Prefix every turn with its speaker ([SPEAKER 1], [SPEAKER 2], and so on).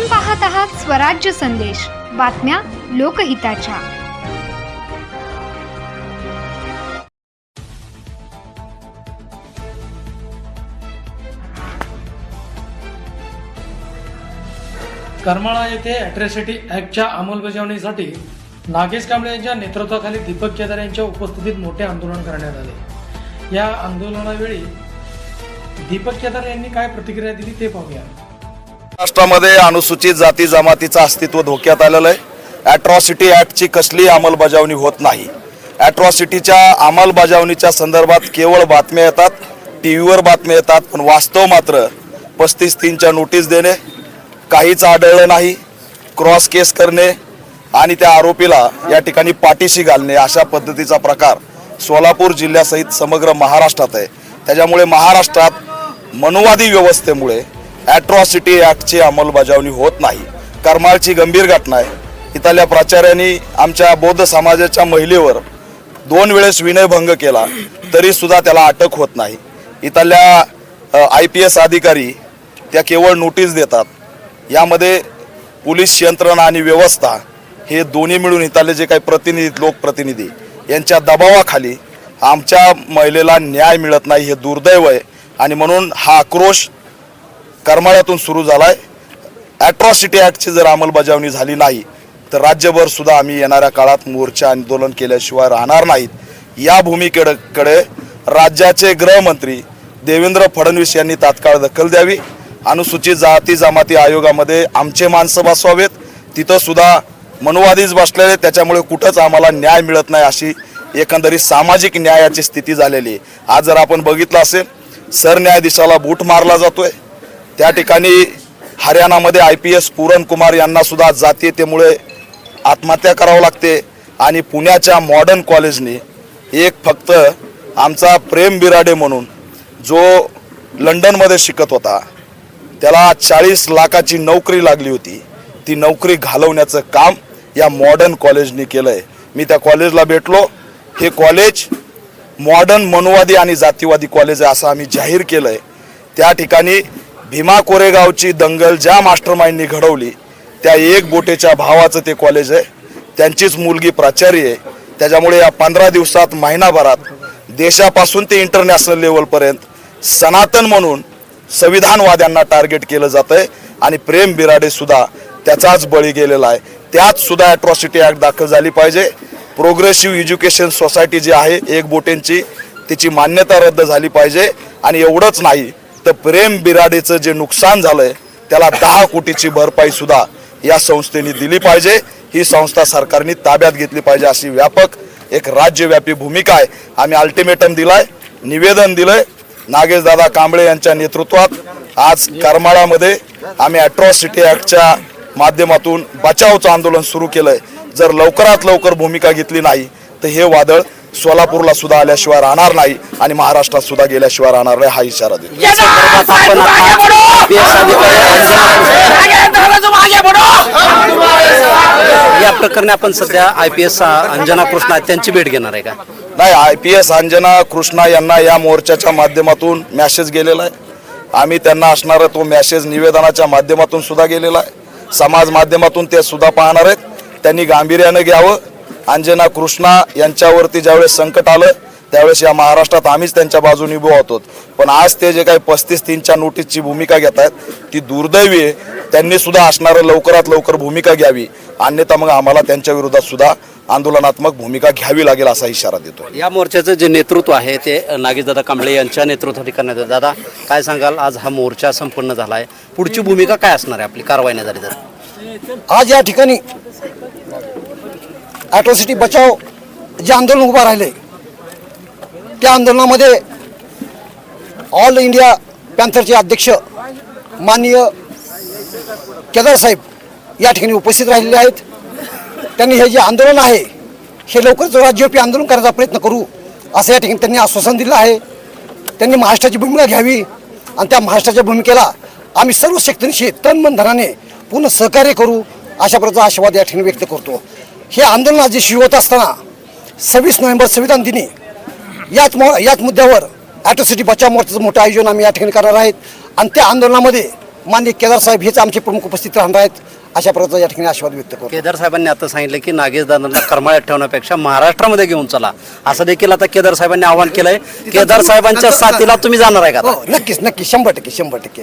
[SPEAKER 1] आपण पाहत आहात स्वराज्य संदेश. बातम्या लोकहिताच्या.
[SPEAKER 2] करमाळा येथे अट्रेसिटी ऍक्टच्या अंमलबजावणीसाठी नागेश कांबळे यांच्या नेतृत्वाखाली दीपक केदार यांच्या उपस्थितीत मोठे आंदोलन करण्यात आले. या आंदोलनावेळी दीपक केदार यांनी काय प्रतिक्रिया दिली ते पाहूया.
[SPEAKER 3] महाराष्ट्रामध्ये अनुसूचित जाती जमातीचं अस्तित्व धोक्यात आलेलं आहे. ॲट्रॉसिटी ॲक्टची कसलीही अंमलबजावणी होत नाही. ॲट्रॉसिटीच्या अंमलबजावणीच्या संदर्भात केवळ बातम्या येतात टी व्हीवर बातम्या येतात पण वास्तव मात्र पस्तीस तीनच्या नोटीस देणे काहीच आढळलं नाही क्रॉस केस करणे आणि त्या आरोपीला या ठिकाणी पाठीशी घालणे अशा पद्धतीचा प्रकार सोलापूर जिल्ह्यासहित समग्र महाराष्ट्रात आहे. त्याच्यामुळे महाराष्ट्रात मनुवादी व्यवस्थेमुळे ॲट्रॉसिटी ॲक्टची अंमलबजावणी होत नाही. करमाळची गंभीर घटना आहे. इथल्या प्राचार्यांनी आमच्या बौद्ध समाजाच्या महिलेवर दोन वेळेस विनयभंग केला तरीसुद्धा त्याला अटक होत नाही. इथल्या आय पी एस अधिकारी त्या केवळ नोटीस देतात. यामध्ये पोलीस यंत्रणा आणि व्यवस्था हे दोन्ही मिळून इथले जे काही प्रतिनिधी लोकप्रतिनिधी यांच्या दबावाखाली आमच्या महिलेला न्याय मिळत नाही हे दुर्दैव आहे. आणि म्हणून हा आक्रोश करमाळ्यातून सुरू झाला आहे ॲट्रॉसिटी ॲक्टची जर अंमलबजावणी झाली नाही तर राज्यभर सुद्धा आम्ही येणाऱ्या काळात मोर्चा आंदोलन केल्याशिवाय राहणार नाहीत. या भूमिकेकडे कडे राज्याचे गृहमंत्री देवेंद्र फडणवीस यांनी तात्काळ दखल द्यावी. अनुसूचित जाती जमाती आयोगामध्ये आमचे माणसं बसवावेत तिथं सुद्धा मनुवादीच बसलेले त्याच्यामुळे कुठंच आम्हाला न्याय मिळत नाही अशी एकंदरीत सामाजिक न्यायाची स्थिती झालेली आहे. आज जर आपण बघितलं असेल सरन्यायाधीशाला बूट मारला जातोय. त्या ठिकाणी हरियाणामध्ये आय पी एस पुरणकुमार यांनासुद्धा जातीयतेमुळे आत्महत्या करावं लागते आणि पुण्याच्या मॉडर्न कॉलेजने एक फक्त आमचा प्रेम बिराडे म्हणून जो लंडनमध्ये शिकत होता त्याला चाळीस लाखाची नोकरी लागली होती. ती नोकरी घालवण्याचं काम या मॉडर्न कॉलेजने केलं आहे मी त्या कॉलेजला भेटलो. हे कॉलेज मॉडर्न मनुवादी आणि जातीवादी कॉलेज आहे असं आम्ही जाहीर केलं आहे त्या ठिकाणी भीमा कोरेगावची दंगल ज्या मास्टरमाइंडनी घडवली त्या एक बोटेच्या भावाचं ते कॉलेज आहे. त्यांचीच मुलगी प्राचार्य आहे. त्याच्यामुळे या पंधरा दिवसात महिनाभरात देशापासून ते इंटरनॅशनल लेवलपर्यंत सनातन म्हणून संविधानवाद्यांना टार्गेट केलं जातं आहे आणि प्रेम बिराडे सुद्धा त्याचाच बळी गेलेला आहे. त्यात सुद्धा ॲट्रॉसिटी ॲक्ट दाखल झाली पाहिजे. प्रोग्रेसिव्ह एज्युकेशन सोसायटी जी आहे एक बोटेंची तिची मान्यता रद्द झाली पाहिजे. आणि एवढंच नाही तर प्रेम बिराडेचं जे नुकसान झालंय त्याला दहा कोटीची भरपाई सुद्धा या संस्थेने दिली पाहिजे. ही संस्था सरकारने ताब्यात घेतली पाहिजे अशी व्यापक एक राज्यव्यापी भूमिका आहे. आम्ही अल्टिमेटम दिलाय निवेदन दिलंय. नागेश दादा कांबळे यांच्या नेतृत्वात आज करमाळामध्ये आम्ही अॅट्रॉसिटी ॲक्टच्या माध्यमातून बचावचं आंदोलन सुरू केलंय. जर लवकरात लवकर भूमिका घेतली नाही तर हे वादळ सोलापूरला सुद्धा आल्याशिवाय राहणार नाही आणि महाराष्ट्रात सुद्धा गेल्याशिवाय राहणार नाही हा इशारा देतो.
[SPEAKER 4] या प्रकरणी आपण सध्या I P S Anjana Krishna त्यांची भेट घेणार आहे का?
[SPEAKER 3] नाही I P S Anjana Krishna यांना या मोर्चाच्या माध्यमातून मॅसेज गेलेला आहे. आम्ही त्यांना असणारा तो मॅसेज निवेदनाच्या माध्यमातून सुद्धा गेलेला आहे. समाज माध्यमातून ते सुद्धा पाहणार आहेत. त्यांनी गांभीर्यानं घ्यावं. अंजना कृष्णा यांच्यावरती ज्यावेळेस संकट आलं त्यावेळेस या महाराष्ट्रात आम्हीच त्यांच्या बाजूने उभे होतो पण आज ते जे काही पस्तीस तीनच्या नोटीसची भूमिका घेत आहेत ती दुर्दैवी आहे. त्यांनी सुद्धा असणारं लवकरात लवकर भूमिका घ्यावी. अन्यथा मग आम्हाला त्यांच्या विरोधात सुद्धा आंदोलनात्मक भूमिका घ्यावी लागेल असा इशारा देतो
[SPEAKER 4] या मोर्चाचं जे नेतृत्व आहे ते नागेशदादा कांबळे यांच्या नेतृत्वाखाली करण्यात येतं. दादा काय सांगाल? आज हा मोर्चा संपन्न झाला आहे पुढची भूमिका काय असणार आहे आपली? कारवाई नाही झाली तर.
[SPEAKER 5] आज या ठिकाणी ॲट्रॉसिटी बचाव जे आंदोलन उभं राहिले त्या आंदोलनामध्ये ऑल इंडिया पॅन्थरचे अध्यक्ष माननीय केदार साहेब या ठिकाणी उपस्थित राहिलेले आहेत. त्यांनी हे जे आंदोलन आहे हे लवकरच राज्यव्यापी आंदोलन करायचा प्रयत्न करू असं या ठिकाणी त्यांनी आश्वासन दिलं आहे. त्यांनी महाराष्ट्राची भूमिका घ्यावी आणि त्या महाराष्ट्राच्या भूमिकेला आम्ही सर्व शक्तींशी तन मन धनाने पूर्ण सहकार्य करू अशा प्रकारचा आशीर्वाद या ठिकाणी व्यक्त करतो. हे आंदोलन आज सुरू होत असताना सव्वीस नोव्हेंबर संविधान दिनी याच मो याच मुद्द्यावर ॲट्रॉसिटी बचाव मोर्चाचं मोठं आयोजन आम्ही या ठिकाणी करणार आहेत. आणि त्या आंदोलनामध्ये मान्य केदार साहेब हेच आमचे प्रमुख उपस्थित राहणार आहेत अशा प्रकारचा या ठिकाणी आशीर्वाद व्यक्त करतो.
[SPEAKER 4] केदार साहेबांनी आता सांगितलं की नागेश दादांना करमाळ्यात ठेवण्यापेक्षा महाराष्ट्रामध्ये घेऊन चला. असं देखील आता केदार साहेबांनी आवाहन केलंय. केदार साहेबांच्या साथीला तुम्ही जाणार आहे का?
[SPEAKER 5] हो नक्कीच नक्की शंभर टक्के शंभर टक्के.